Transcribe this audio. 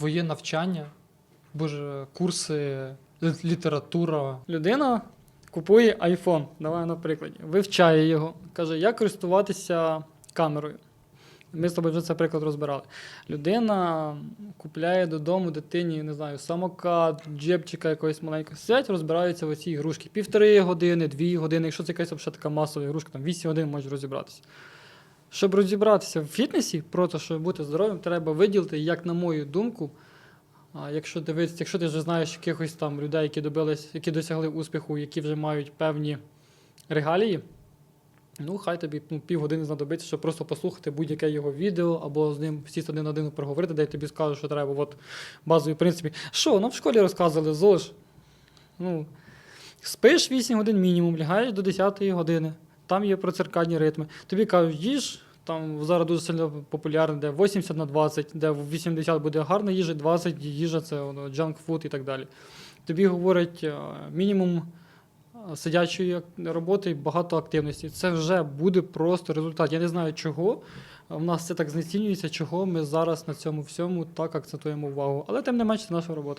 твоє навчання, боже, курси, література. Людина купує iPhone, давай на прикладі, вивчає його, каже, як користуватися камерою. Ми з тобою вже цей приклад розбирали. Людина купляє додому дитині, не знаю, самокат, джепчика якогось маленького. Сидять, розбираються в оцій ігрушки. Півтори години, дві години. Якщо це якась така масова ігрушка, там 8 годин можуть розібратися. Щоб розібратися в фітнесі, просто щоб бути здоровим, треба виділити, як на мою думку, якщо дивитися, якщо ти вже знаєш якихось там людей, які добились, які досягли успіху, які вже мають певні регалії, ну хай тобі ну, півгодини знадобиться, щоб просто послухати будь-яке його відео або з ним сісти один на один проговорити, де я тобі скажу, що треба. От базові принципи. Що, нам в школі розказували, ЗОЖ. Ну, спиш 8 годин мінімум, лягаєш до 10 години. Там є проциркадні ритми. Тобі кажуть, їж. Там зараз дуже сильно популярно, де 80 на 20, де 80 буде гарна їжа, 20 їжа це джанк фуд і так далі. Тобі говорять е, мінімум е, сидячої роботи і багато активності. Це вже буде просто результат. Я не знаю чого. У нас це так знецінюється, чого ми зараз на цьому всьому так акцентуємо увагу. Але тим не менше це наша робота.